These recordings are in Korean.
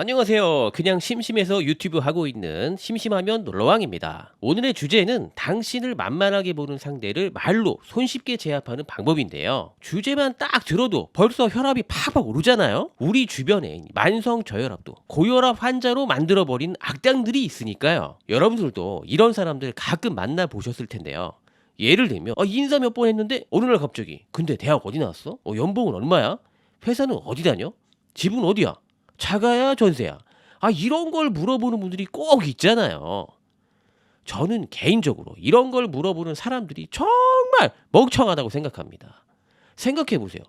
안녕하세요. 그냥 심심해서 유튜브 하고 있는 심심하면 놀러왕입니다. 오늘의 주제는 당신을 만만하게 보는 상대를 말로 손쉽게 제압하는 방법인데요. 주제만 딱 들어도 벌써 혈압이 팍팍 오르잖아요. 우리 주변에 만성 저혈압도 고혈압 환자로 만들어버린 악당들이 있으니까요. 여러분들도 이런 사람들 가끔 만나 보셨을 텐데요. 예를 들면 어, 인사 몇 번 했는데 어느 날 갑자기 근데 대학 어디 나왔어? 어, 연봉은 얼마야? 회사는 어디 다녀? 집은 어디야? 자가야 전세야? 아 이런 걸 물어보는 분들이 꼭 있잖아요. 저는 개인적으로 이런 걸 물어보는 사람들이 정말 멍청하다고 생각합니다. 생각해 보세요.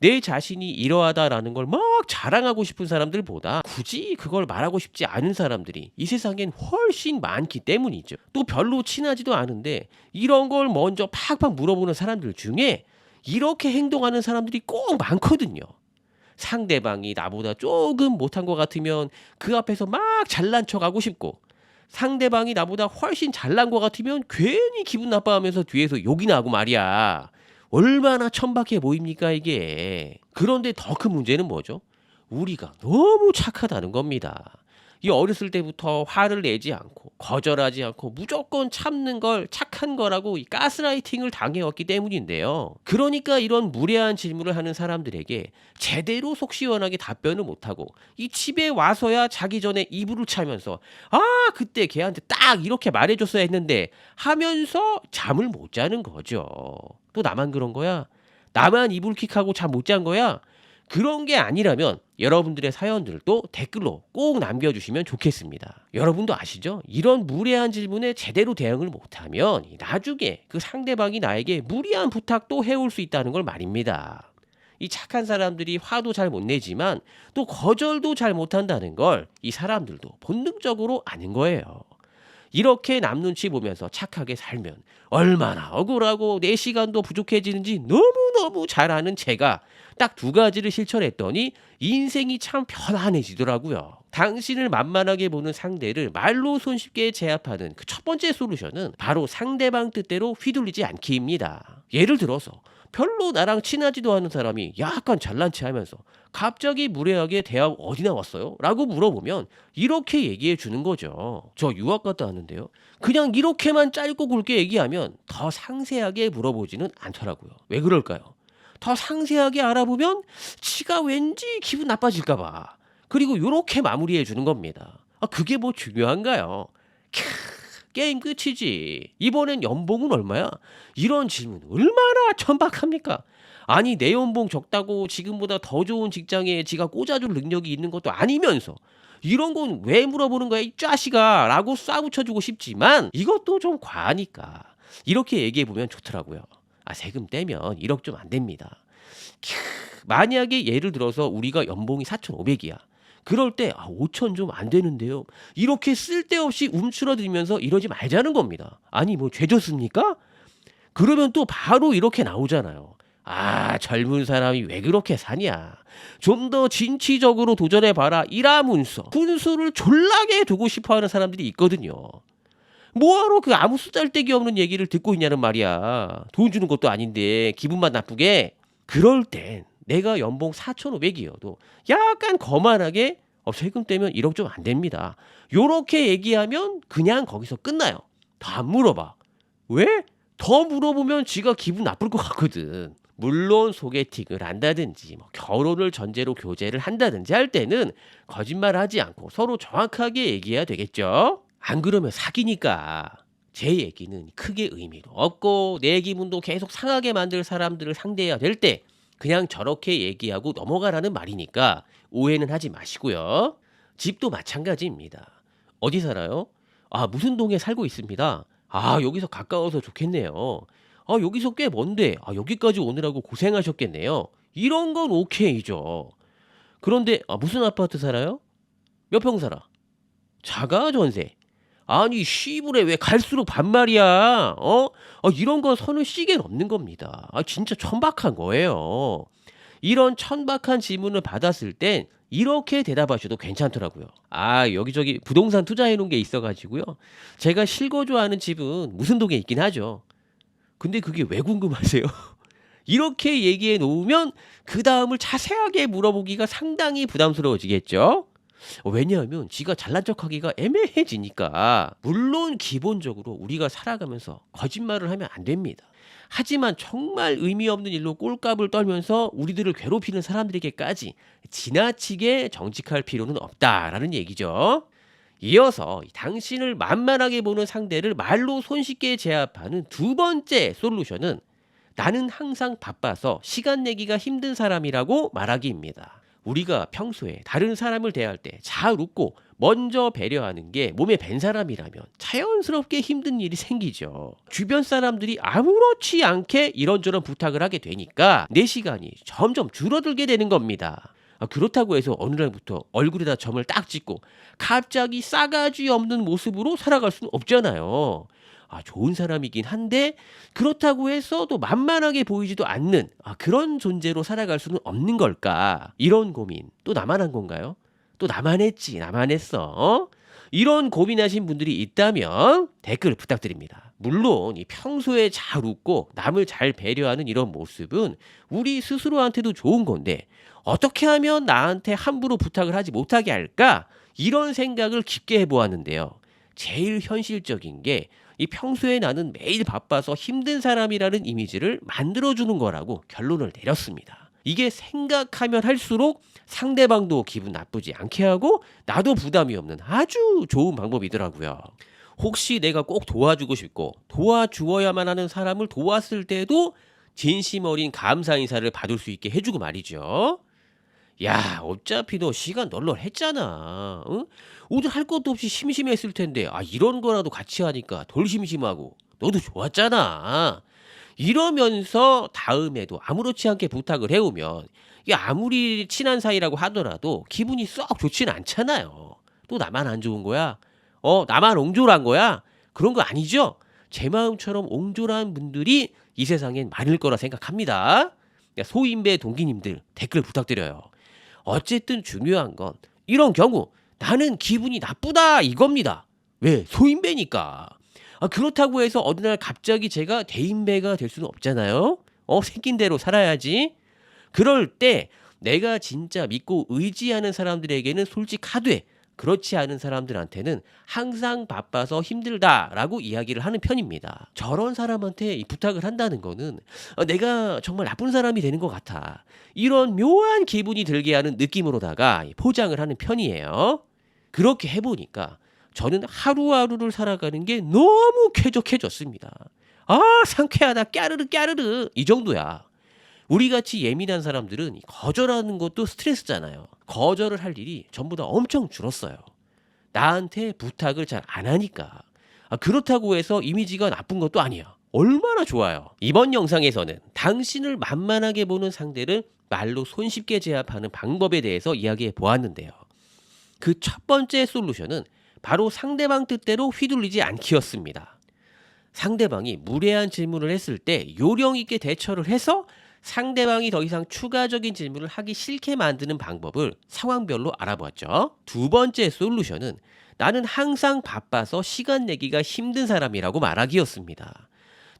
내 자신이 이러하다라는 걸 막 자랑하고 싶은 사람들보다 굳이 그걸 말하고 싶지 않은 사람들이 이 세상엔 훨씬 많기 때문이죠. 또 별로 친하지도 않은데 이런 걸 먼저 팍팍 물어보는 사람들 중에 이렇게 행동하는 사람들이 꼭 많거든요. 상대방이 나보다 조금 못한 것 같으면 그 앞에서 막 잘난 척 하고 싶고 상대방이 나보다 훨씬 잘난 것 같으면 괜히 기분 나빠하면서 뒤에서 욕이나 하고 말이야. 얼마나 천박해 보입니까 이게. 그런데 더 큰 문제는 뭐죠? 우리가 너무 착하다는 겁니다. 이 어렸을 때부터 화를 내지 않고 거절하지 않고 무조건 참는 걸 착한 거라고 이 가스라이팅을 당해왔기 때문인데요. 그러니까 이런 무례한 질문을 하는 사람들에게 제대로 속 시원하게 답변을 못하고 이 집에 와서야 자기 전에 이불을 차면서 아 그때 걔한테 딱 이렇게 말해줬어야 했는데 하면서 잠을 못 자는 거죠. 또 나만 그런 거야? 나만 이불킥하고 잠 못 잔 거야? 그런 게 아니라면 여러분들의 사연들도 댓글로 꼭 남겨주시면 좋겠습니다. 여러분도 아시죠? 이런 무례한 질문에 제대로 대응을 못하면 나중에 그 상대방이 나에게 무리한 부탁도 해올 수 있다는 걸 말입니다. 이 착한 사람들이 화도 잘 못 내지만 또 거절도 잘 못한다는 걸 이 사람들도 본능적으로 아는 거예요. 이렇게 남 눈치 보면서 착하게 살면 얼마나 억울하고 내 시간도 부족해지는지 너무너무 잘 아는 제가 딱 두 가지를 실천했더니 인생이 참 편안해지더라고요. 당신을 만만하게 보는 상대를 말로 손쉽게 제압하는 그 첫 번째 솔루션은 바로 상대방 뜻대로 휘둘리지 않기입니다. 예를 들어서 별로 나랑 친하지도 않은 사람이 약간 잘난 체 하면서 갑자기 무례하게 대학 어디 나왔어요? 라고 물어보면 이렇게 얘기해 주는 거죠. 저 유학 갔다 왔는데요. 그냥 이렇게만 짧고 굵게 얘기하면 더 상세하게 물어보지는 않더라고요. 왜 그럴까요? 더 상세하게 알아보면 지가 왠지 기분 나빠질까봐. 그리고 이렇게 마무리해 주는 겁니다. 아, 그게 뭐 중요한가요? 캬, 게임 끝이지. 이번엔 연봉은 얼마야? 이런 질문 얼마나 천박합니까? 아니 내 연봉 적다고 지금보다 더 좋은 직장에 지가 꽂아줄 능력이 있는 것도 아니면서 이런 건 왜 물어보는 거야 이 짜식아 라고 쏴붙여주고 싶지만 이것도 좀 과하니까 이렇게 얘기해 보면 좋더라고요. 아 세금 떼면 1억 좀 안 됩니다. 캬, 만약에 예를 들어서 우리가 연봉이 4,500이야. 그럴 때 아, 5천 좀 안 되는데요. 이렇게 쓸데없이 움츠러들면서 이러지 말자는 겁니다. 아니 뭐 죄졌습니까? 그러면 또 바로 이렇게 나오잖아요. 아 젊은 사람이 왜 그렇게 사냐. 좀 더 진취적으로 도전해봐라. 이라문서. 분수를 졸라게 두고 싶어 하는 사람들이 있거든요. 뭐하러 그 아무 쓰잘데기 없는 얘기를 듣고 있냐는 말이야. 돈 주는 것도 아닌데 기분만 나쁘게. 그럴 땐 내가 연봉 4,500이어도 약간 거만하게 어, 세금 떼면 1억 좀 안 됩니다. 요렇게 얘기하면 그냥 거기서 끝나요. 더 안 물어봐. 왜? 더 물어보면 지가 기분 나쁠 것 같거든. 물론 소개팅을 한다든지 뭐 결혼을 전제로 교제를 한다든지 할 때는 거짓말 하지 않고 서로 정확하게 얘기해야 되겠죠. 안 그러면 사기니까. 제 얘기는 크게 의미도 없고 내 기분도 계속 상하게 만들 사람들을 상대해야 될 때 그냥 저렇게 얘기하고 넘어가라는 말이니까 오해는 하지 마시고요. 집도 마찬가지입니다. 어디 살아요? 아, 무슨 동에 살고 있습니다. 아, 여기서 가까워서 좋겠네요. 아, 여기서 꽤 먼데, 아, 여기까지 오느라고 고생하셨겠네요. 이런 건 오케이죠. 그런데, 아, 무슨 아파트 살아요? 몇 평 살아? 자가 전세. 아니, 시부레 왜 갈수록 반말이야? 어? 아, 이런 건 선을 씨게 넘는 겁니다. 아, 진짜 천박한 거예요. 이런 천박한 질문을 받았을 땐 이렇게 대답하셔도 괜찮더라고요. 아, 여기저기 부동산 투자해 놓은 게 있어가지고요. 제가 실거주 하는 집은 무슨 동에 있긴 하죠. 근데 그게 왜 궁금하세요? 이렇게 얘기해 놓으면 그 다음을 자세하게 물어보기가 상당히 부담스러워지겠죠? 왜냐하면 지가 잘난 척하기가 애매해지니까. 물론 기본적으로 우리가 살아가면서 거짓말을 하면 안 됩니다. 하지만 정말 의미 없는 일로 꼴값을 떨면서 우리들을 괴롭히는 사람들에게까지 지나치게 정직할 필요는 없다라는 얘기죠. 이어서 당신을 만만하게 보는 상대를 말로 손쉽게 제압하는 두 번째 솔루션은 나는 항상 바빠서 시간 내기가 힘든 사람이라고 말하기입니다. 우리가 평소에 다른 사람을 대할 때 잘 웃고 먼저 배려하는 게 몸에 밴 사람이라면 자연스럽게 힘든 일이 생기죠. 주변 사람들이 아무렇지 않게 이런저런 부탁을 하게 되니까 내 시간이 점점 줄어들게 되는 겁니다. 아, 그렇다고 해서 어느 날부터 얼굴에다 점을 딱 찍고 갑자기 싸가지 없는 모습으로 살아갈 수는 없잖아요. 아, 좋은 사람이긴 한데 그렇다고 해서 또 만만하게 보이지도 않는 아, 그런 존재로 살아갈 수는 없는 걸까? 이런 고민 또 나만 한 건가요? 또 나만 했지, 나만 했어. 어? 이런 고민하신 분들이 있다면 댓글 부탁드립니다. 물론 이 평소에 잘 웃고 남을 잘 배려하는 이런 모습은 우리 스스로한테도 좋은 건데 어떻게 하면 나한테 함부로 부탁을 하지 못하게 할까? 이런 생각을 깊게 해보았는데요. 제일 현실적인 게 이 평소에 나는 매일 바빠서 힘든 사람이라는 이미지를 만들어주는 거라고 결론을 내렸습니다. 이게 생각하면 할수록 상대방도 기분 나쁘지 않게 하고 나도 부담이 없는 아주 좋은 방법이더라고요. 혹시 내가 꼭 도와주고 싶고 도와주어야만 하는 사람을 도왔을 때도 진심 어린 감사 인사를 받을 수 있게 해주고 말이죠. 야, 어차피 너 시간 널널했잖아. 응? 오늘 할 것도 없이 심심했을 텐데, 아, 이런 거라도 같이 하니까 덜 심심하고, 너도 좋았잖아. 이러면서 다음에도 아무렇지 않게 부탁을 해오면, 야, 아무리 친한 사이라고 하더라도 기분이 썩 좋진 않잖아요. 또 나만 안 좋은 거야? 어, 나만 옹졸한 거야? 그런 거 아니죠? 제 마음처럼 옹졸한 분들이 이 세상엔 많을 거라 생각합니다. 소인배 동기님들 댓글 부탁드려요. 어쨌든 중요한 건 이런 경우 나는 기분이 나쁘다 이겁니다. 왜? 소인배니까. 아, 그렇다고 해서 어느 날 갑자기 제가 대인배가 될 수는 없잖아요. 어, 생긴 대로 살아야지. 그럴 때 내가 진짜 믿고 의지하는 사람들에게는 솔직하되 그렇지 않은 사람들한테는 항상 바빠서 힘들다라고 이야기를 하는 편입니다. 저런 사람한테 이 부탁을 한다는 거는 어, 내가 정말 나쁜 사람이 되는 것 같아. 이런 묘한 기분이 들게 하는 느낌으로다가 포장을 하는 편이에요. 그렇게 해보니까 저는 하루하루를 살아가는 게 너무 쾌적해졌습니다. 아, 상쾌하다, 까르르, 까르르. 이 정도야. 우리 같이 예민한 사람들은 이 거절하는 것도 스트레스잖아요. 거절을 할 일이 전부 다 엄청 줄었어요. 나한테 부탁을 잘 안 하니까. 아, 그렇다고 해서 이미지가 나쁜 것도 아니야. 얼마나 좋아요. 이번 영상에서는 당신을 만만하게 보는 상대를 말로 손쉽게 제압하는 방법에 대해서 이야기해 보았는데요. 그 첫 번째 솔루션은 바로 상대방 뜻대로 휘둘리지 않기였습니다. 상대방이 무례한 질문을 했을 때 요령 있게 대처를 해서 상대방이 더 이상 추가적인 질문을 하기 싫게 만드는 방법을 상황별로 알아보았죠. 두 번째 솔루션은 나는 항상 바빠서 시간 내기가 힘든 사람이라고 말하기였습니다.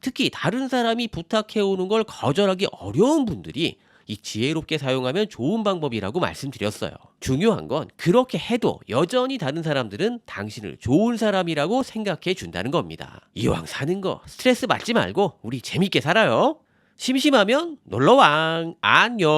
특히 다른 사람이 부탁해오는 걸 거절하기 어려운 분들이 이 지혜롭게 사용하면 좋은 방법이라고 말씀드렸어요. 중요한 건 그렇게 해도 여전히 다른 사람들은 당신을 좋은 사람이라고 생각해 준다는 겁니다. 이왕 사는 거 스트레스 받지 말고 우리 재밌게 살아요. 심심하면 놀러왕 안녕.